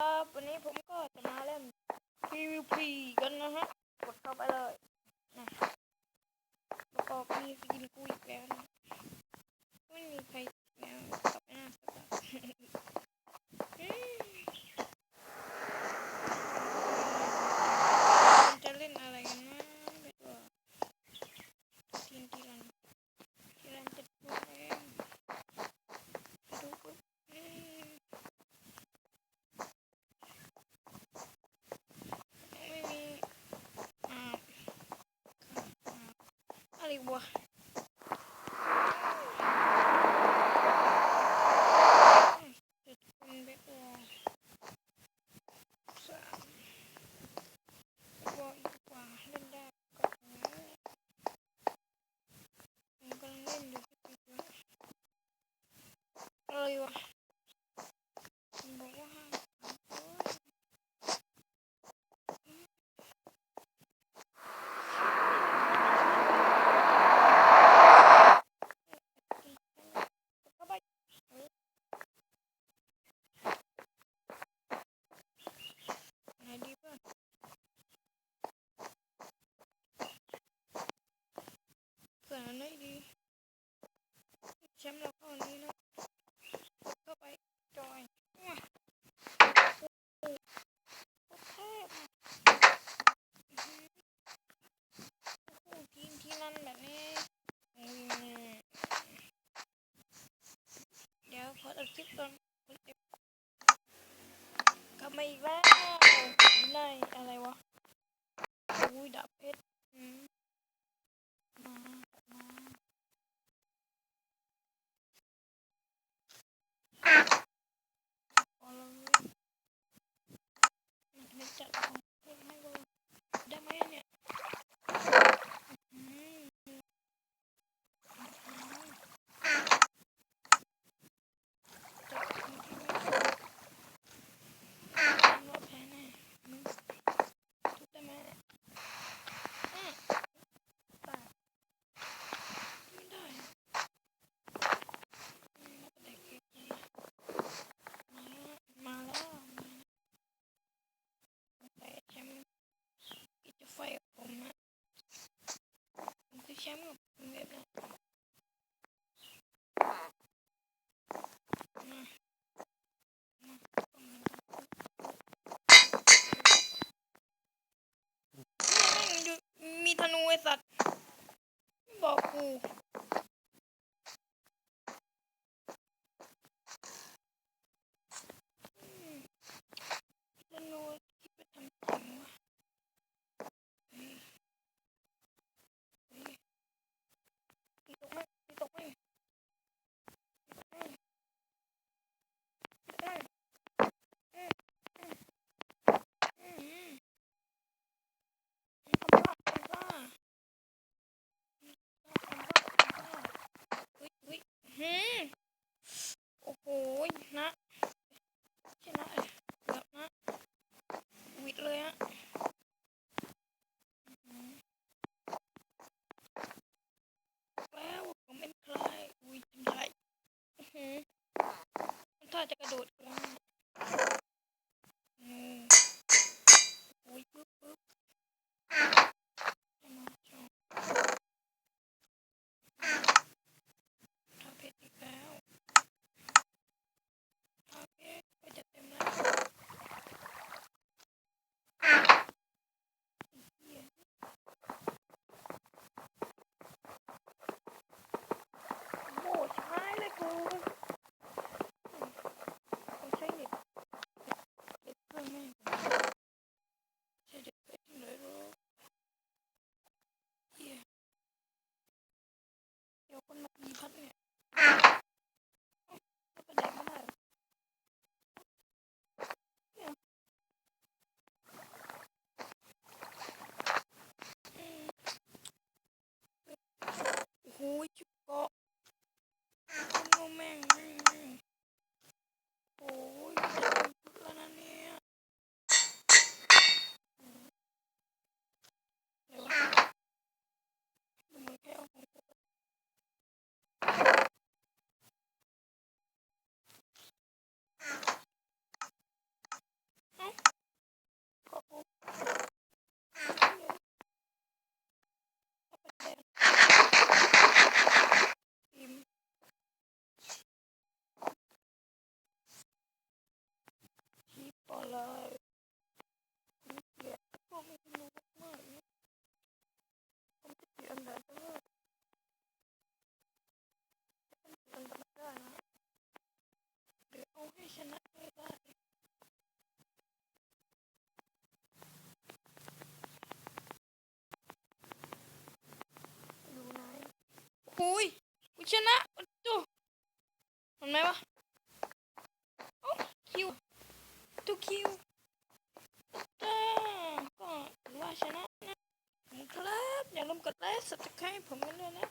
ครับวันนี้ผมก็จะมาเล่น PVP กันนะฮะ กดเข้าไปเลยนะประกอบมีกินกูอีกแล้วนะไม่มีใครแล้ว moi. lady. you? 我也不买，我在下面。 หุยกูชนะตัวเห็นไหมวะโอ้คิวตัวคิวจ้าก็ว่าชนะนะผมครับอย่าลืมกดไลค์สับสไครต์ผมกันด้วยนะ